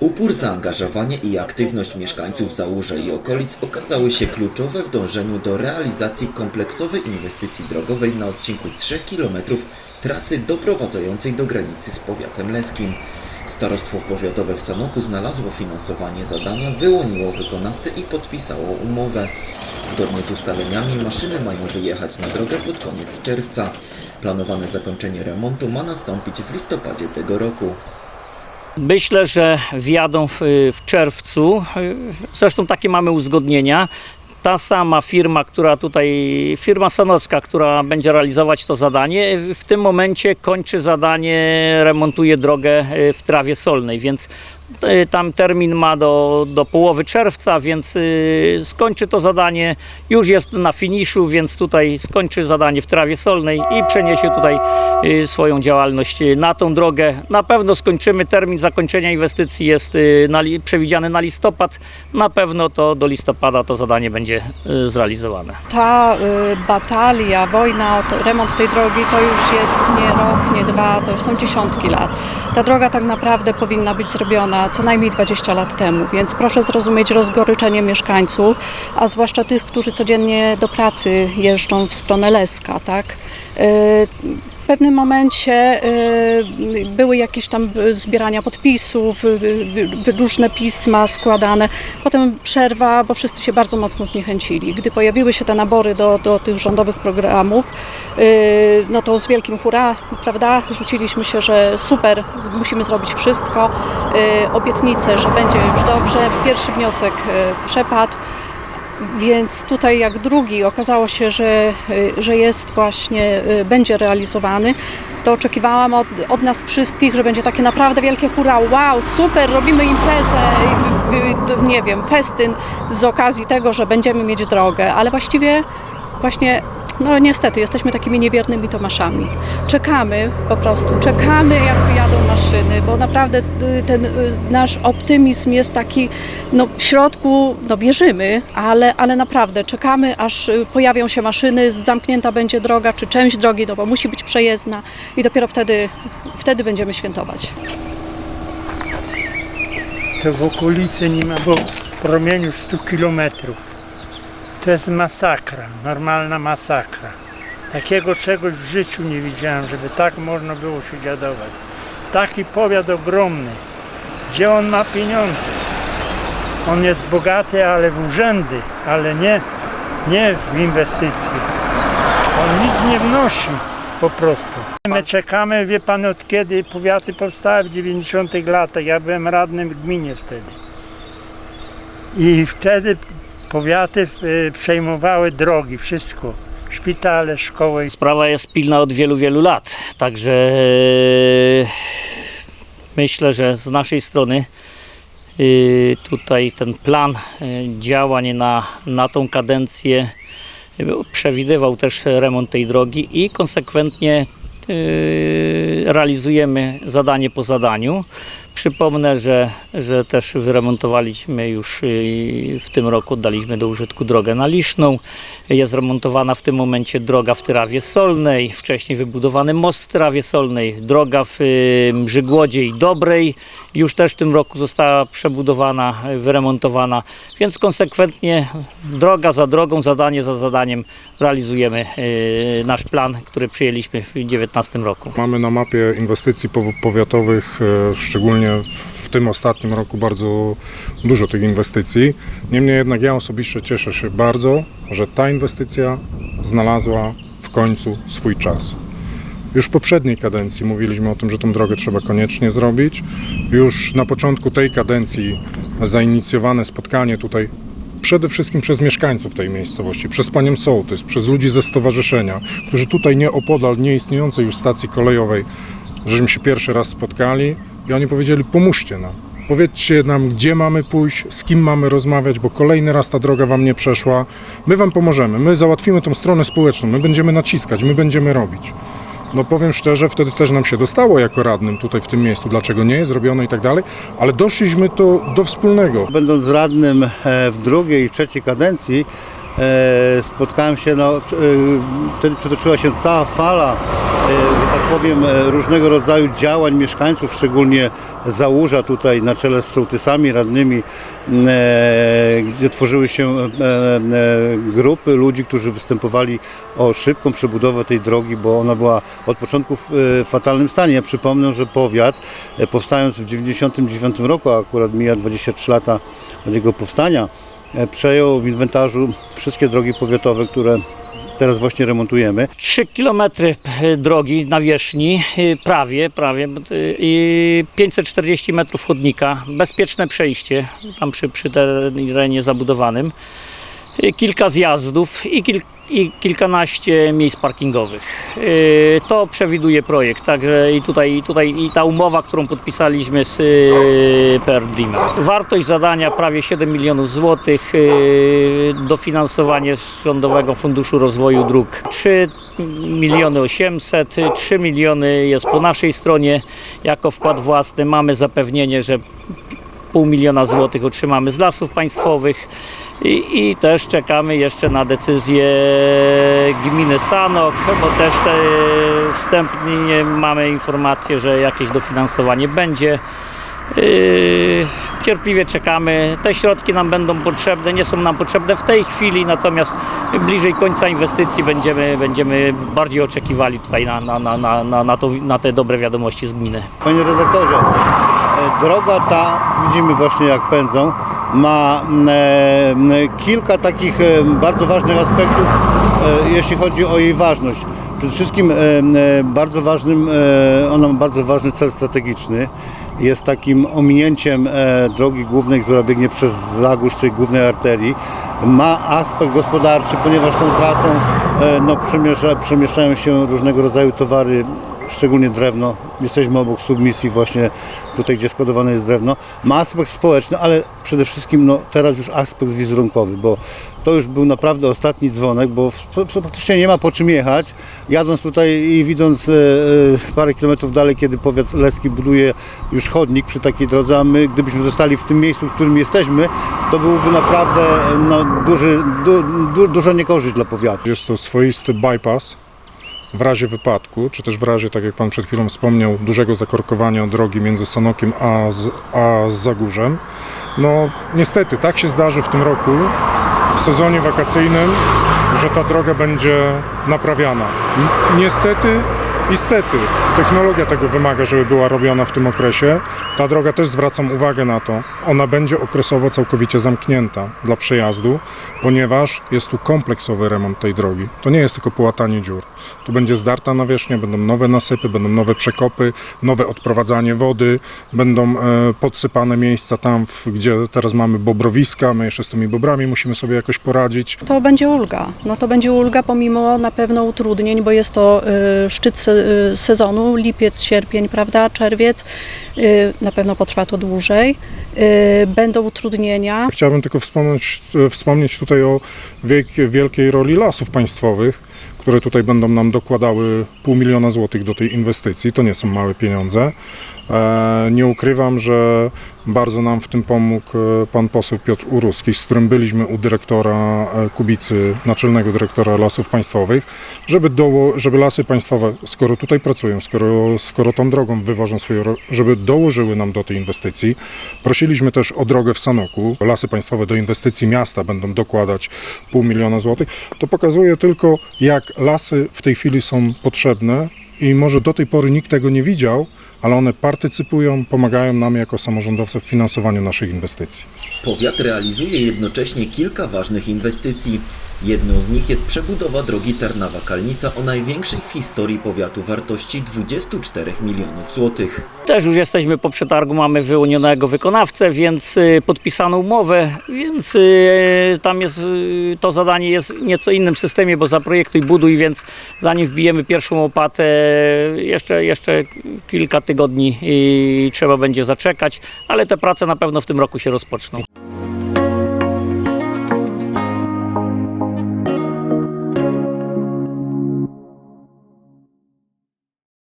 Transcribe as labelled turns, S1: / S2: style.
S1: Upór, zaangażowanie i aktywność mieszkańców Załóża i okolic okazały się kluczowe w dążeniu do realizacji kompleksowej inwestycji drogowej na odcinku 3 km trasy doprowadzającej do granicy z powiatem leskim. Starostwo powiatowe w Sanoku znalazło finansowanie zadania, wyłoniło wykonawcę i podpisało umowę. Zgodnie z ustaleniami maszyny mają wyjechać na drogę pod koniec czerwca. Planowane zakończenie remontu ma nastąpić w listopadzie tego roku.
S2: Myślę, że wjadą w, w czerwcu. Zresztą takie mamy uzgodnienia. Ta sama firma, która tutaj, firma Sanocka, która będzie realizować to zadanie, w tym momencie kończy zadanie, remontuje drogę y, w trawie solnej, więc tam termin ma do, do połowy czerwca, więc y, skończy to zadanie. Już jest na finiszu, więc tutaj skończy zadanie w trawie solnej i przeniesie tutaj y, swoją działalność y, na tą drogę. Na pewno skończymy. Termin zakończenia inwestycji jest y, na, przewidziany na listopad. Na pewno to do listopada to zadanie będzie y, zrealizowane.
S3: Ta y, batalia, wojna o to, remont tej drogi to już jest nie rok, nie dwa, to już są dziesiątki lat. Ta droga tak naprawdę powinna być zrobiona co najmniej 20 lat temu, więc proszę zrozumieć rozgoryczenie mieszkańców, a zwłaszcza tych, którzy codziennie do pracy jeżdżą w stronę Leska, tak? Pewnym momencie y, były jakieś tam zbierania podpisów, y, y, różne pisma składane. Potem przerwa, bo wszyscy się bardzo mocno zniechęcili. Gdy pojawiły się te nabory do, do tych rządowych programów, no to z wielkim hura, prawda, rzuciliśmy się, że super, musimy zrobić wszystko. Obietnice, że będzie już dobrze. Pierwszy wniosek przepadł. Więc tutaj jak drugi okazało się, że, y, że jest właśnie, y, będzie realizowany, to oczekiwałam od, od nas wszystkich, że będzie takie naprawdę wielkie hurra, wow, super, robimy imprezę, nie wiem, festyn z okazji tego, że będziemy mieć drogę, ale właściwie właśnie, no niestety, jesteśmy takimi niewiernymi Tomaszami. Czekamy po prostu, czekamy jak wyjadą maszyny, bo naprawdę y, ten y, nasz optymizm jest taki, no w środku, no wierzymy, ale, ale naprawdę czekamy, aż y, pojawią się maszyny, zamknięta będzie droga, czy część drogi, no bo musi być przejezdna i dopiero wtedy, wtedy będziemy świętować.
S4: to w okolicy nie ma, bo promieniu 100 kilometrów. To jest masakra, normalna masakra. Takiego czegoś w życiu nie widziałem, żeby tak można było się dziadować. Taki powiat ogromny. Gdzie on ma pieniądze? On jest bogaty, ale w urzędy, ale nie, nie w inwestycje. On nic nie wnosi po prostu. My czekamy, wie pan od kiedy powiaty powstały w 90 latach. Ja byłem radnym w gminie wtedy. I wtedy powiaty y, przejmowały drogi, wszystko. Szpitale, szkoły.
S2: Sprawa jest pilna od wielu, wielu lat, także e, myślę, że z naszej strony e, tutaj ten plan działań na, na tą kadencję przewidywał też remont tej drogi i konsekwentnie realizujemy zadanie po zadaniu. Przypomnę, że, że też wyremontowaliśmy już y, w tym roku, oddaliśmy do użytku drogę na Liszną. Jest remontowana w tym momencie droga w Tyrawie Solnej, wcześniej wybudowany most w Tyrawie Solnej, droga w y, Mrzygłodzie i Dobrej już też w tym roku została przebudowana, y, wyremontowana, więc konsekwentnie droga za drogą, zadanie za zadaniem realizujemy y, nasz plan, który przyjęliśmy w 2019 roku.
S5: Mamy na mapie inwestycji pow- powiatowych, e, szczególnie w tym ostatnim roku, bardzo dużo tych inwestycji. Niemniej jednak ja osobiście cieszę się bardzo, że ta inwestycja znalazła w końcu swój czas. Już w poprzedniej kadencji mówiliśmy o tym, że tą drogę trzeba koniecznie zrobić. Już na początku tej kadencji zainicjowane spotkanie tutaj przede wszystkim przez mieszkańców tej miejscowości, przez panią sołtys, przez ludzi ze stowarzyszenia, którzy tutaj nieopodal nieistniejącej już stacji kolejowej, żeśmy się pierwszy raz spotkali i oni powiedzieli pomóżcie nam. Powiedzcie nam, gdzie mamy pójść, z kim mamy rozmawiać, bo kolejny raz ta droga Wam nie przeszła. My Wam pomożemy, my załatwimy tą stronę społeczną, my będziemy naciskać, my będziemy robić. No powiem szczerze, wtedy też nam się dostało jako radnym tutaj w tym miejscu, dlaczego nie jest zrobione i tak dalej, ale doszliśmy to do wspólnego.
S6: Będąc radnym e, w drugiej i trzeciej kadencji, e, spotkałem się, no, e, wtedy przetoczyła się cała fala powiem, e, różnego rodzaju działań mieszkańców, szczególnie Załóża tutaj na czele z sołtysami, radnymi, e, gdzie tworzyły się e, grupy ludzi, którzy występowali o szybką przebudowę tej drogi, bo ona była od początku w fatalnym stanie. Ja przypomnę, że powiat powstając w 1999 roku, a akurat mija 23 lata od jego powstania, przejął w inwentarzu wszystkie drogi powiatowe, które teraz właśnie remontujemy.
S2: 3 km drogi nawierzchni, y, prawie, prawie, y, i 540 metrów chodnika, bezpieczne przejście tam przy, przy terenie zabudowanym, kilka zjazdów i, kil, i kilkanaście miejsc parkingowych. Y, To przewiduje projekt, także i tutaj, i tutaj i ta umowa, którą podpisaliśmy z y, Perdimem. Wartość zadania prawie 7 milionów złotych, y, dofinansowanie z Rządowego Funduszu Rozwoju Dróg 3 miliony 800, 3 miliony jest po naszej stronie jako wkład własny. Mamy zapewnienie, że pół miliona złotych otrzymamy z lasów państwowych. I, I też czekamy jeszcze na decyzję gminy Sanok, bo też te wstępnie mamy informację, że jakieś dofinansowanie będzie. Yy, cierpliwie czekamy. Te środki nam będą potrzebne, nie są nam potrzebne w tej chwili, natomiast bliżej końca inwestycji będziemy, będziemy bardziej oczekiwali tutaj na, na, na, na, na, to, na te dobre wiadomości z gminy.
S6: Panie redaktorze, e, droga ta, widzimy właśnie jak pędzą, ma m, e, m, kilka takich e, bardzo ważnych aspektów, e, jeśli chodzi o jej ważność. Przede wszystkim m, e, bardzo ważnym, ona ma bardzo ważny cel strategiczny. Jest takim ominięciem drogi głównej, która biegnie przez Zagórz, czyli głównej arterii. Ma aspekt gospodarczy, ponieważ tą trasą no, przemieszcza, przemieszczają się różnego rodzaju towary szczególnie drewno. Jesteśmy obok submisji właśnie tutaj, gdzie składowane jest drewno. Ma aspekt społeczny, ale przede wszystkim no, teraz już aspekt wizerunkowy, bo to już był naprawdę ostatni dzwonek, bo praktycznie nie ma po czym jechać. Jadąc tutaj i widząc e, e, parę kilometrów dalej, kiedy powiat leski buduje już chodnik przy takiej drodze, a my gdybyśmy zostali w tym miejscu, w którym jesteśmy, to byłby naprawdę no, duży, du, du, dużo niekorzyść dla powiatu.
S5: Jest to swoisty bypass w razie wypadku, czy też w razie, tak jak Pan przed chwilą wspomniał, dużego zakorkowania drogi między Sanokiem a, z, a Zagórzem. No niestety, tak się zdarzy w tym roku, w sezonie wakacyjnym, że ta droga będzie naprawiana. Niestety i stety, technologia tego wymaga, żeby była robiona w tym okresie. Ta droga też zwracam uwagę na to. Ona będzie okresowo całkowicie zamknięta dla przejazdu, ponieważ jest tu kompleksowy remont tej drogi. To nie jest tylko połatanie dziur. Tu będzie zdarta nawierzchnia, będą nowe nasypy, będą nowe przekopy, nowe odprowadzanie wody, będą e, podsypane miejsca tam, gdzie teraz mamy bobrowiska. My jeszcze z tymi bobrami musimy sobie jakoś poradzić.
S3: To będzie ulga. No to będzie ulga pomimo na pewno utrudnień, bo jest to y, szczyt se, y, lipiec, sierpień, prawda, czerwiec. Y, na pewno potrwa to dłużej. Y, będą utrudnienia.
S5: Chciałbym tylko wspomnieć, e, wspomnieć tutaj o wielkie, wielkiej roli lasów państwowych, które tutaj będą nam dokładały pół miliona złotych do tej inwestycji. To nie są małe pieniądze. E, Nie ukrywam, że bardzo nam w tym pomógł e, pan poseł Piotr Uruski, z którym byliśmy u dyrektora e, Kubicy, naczelnego dyrektora Lasów Państwowych, żeby, żeby lasy państwowe, skoro tutaj pracują, skoro, skoro tą drogą wywożą swoje, żeby dołożyły nam do tej inwestycji. Prosiliśmy też o drogę w Sanoku. Lasy państwowe do inwestycji miasta będą dokładać pół miliona złotych. To pokazuje tylko, jak lasy w tej chwili są potrzebne i może do tej pory nikt tego nie widział, ale one partycypują, pomagają nam jako samorządowcy w finansowaniu naszych inwestycji.
S1: Powiat realizuje jednocześnie kilka ważnych inwestycji. Jedną z nich jest przebudowa drogi Tarnawa-Kalnica o największej w historii powiatu wartości 24 milionów złotych.
S2: Też już jesteśmy po przetargu, mamy wyłonionego wykonawcę, więc y, podpisano umowę, więc y, tam jest, y, to zadanie jest w nieco innym systemie, bo zaprojektuj, buduj, więc zanim wbijemy pierwszą opłatę, jeszcze, jeszcze kilka tygodni trzeba będzie zaczekać, ale te prace na pewno w tym roku się rozpoczną.